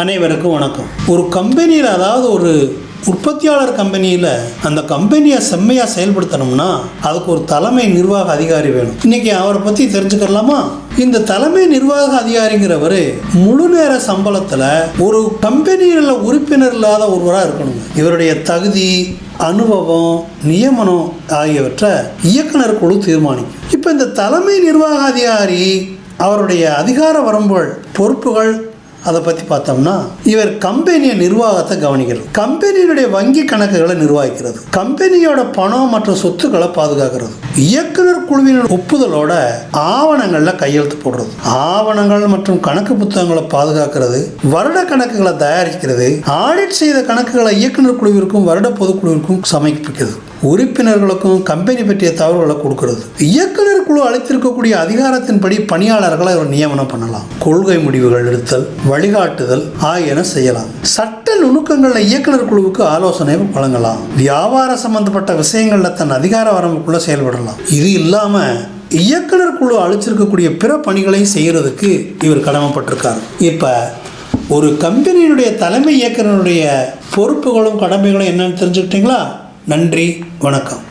அனைவருக்கும் வணக்கம். ஒரு கம்பெனியில் அதாவது ஒரு உற்பத்தியாளர் கம்பெனியில் அந்த கம்பெனியை செம்மையாக செயல்படுத்தணும்னா அதுக்கு ஒரு தலைமை நிர்வாக அதிகாரி வேணும். இன்னைக்கு அவரை பற்றி தெரிஞ்சுக்கலாமா? இந்த தலைமை நிர்வாக அதிகாரிங்கிறவர் முழு நேர சம்பளத்தில் ஒரு கம்பெனியில் உறுப்பினர் இல்லாத ஒருவராக இருக்கணுங்க. இவருடைய தகுதி அனுபவம் நியமனம் ஆகியவற்றை இயக்குனர் குழு தீர்மானிக்கும். இப்போ இந்த தலைமை நிர்வாக அதிகாரி அவருடைய அதிகார வரம்புகள் பொறுப்புகள் அதை பற்றி பார்த்தோம்னா இவர் கம்பெனியை நிர்வாகத்தை கவனிக்கிறது. கம்பெனியினுடைய வங்கி கணக்குகளை நிர்வகிக்கிறது. கம்பெனியோட பணம் மற்றும் சொத்துக்களை பாதுகாக்கிறது. இயக்குனர் குழுவினர் ஒப்புதலோட ஆவணங்களில் கையெழுத்து போடுறது. ஆவணங்கள் மற்றும் கணக்கு புத்தகங்களை பாதுகாக்கிறது. வருட கணக்குகளை தயாரிக்கிறது. ஆடிட் செய்த கணக்குகளை இயக்குனர் குழுவிற்கும் வருட பொதுக்குழுவிற்கும் சமர்ப்பிக்கிறது. உறுப்பினர்களுக்கும் கம்பெனி பற்றிய தகவல்களை கொடுக்கிறது. இயக்குனர் குழு அளித்திருக்கக்கூடிய அதிகாரத்தின்படி பணியாளர்களை அவர் நியமனம் பண்ணலாம். கொள்கை முடிவுகள் எடுத்தல் வழிகாட்டுதல் ஆகியன செய்யலாம். சட்ட நுணுக்கங்களில் இயக்குனர் குழுவுக்கு ஆலோசனை வழங்கலாம். வியாபார சம்பந்தப்பட்ட விஷயங்களில் தன் அதிகார வரம்புக்குள்ள செயல்படலாம். இது இல்லாமல் இயக்குனர் குழு அழிச்சிருக்கக்கூடிய பிற பணிகளையும் செய்கிறதுக்கு இவர் கடமைப்பட்டிருக்கார். இப்போ ஒரு கம்பெனியினுடைய தலைமை இயக்குனருடைய பொறுப்புகளும் கடமைகளும் என்னன்னு தெரிஞ்சுக்கிட்டீங்களா? நன்றி வணக்கம்.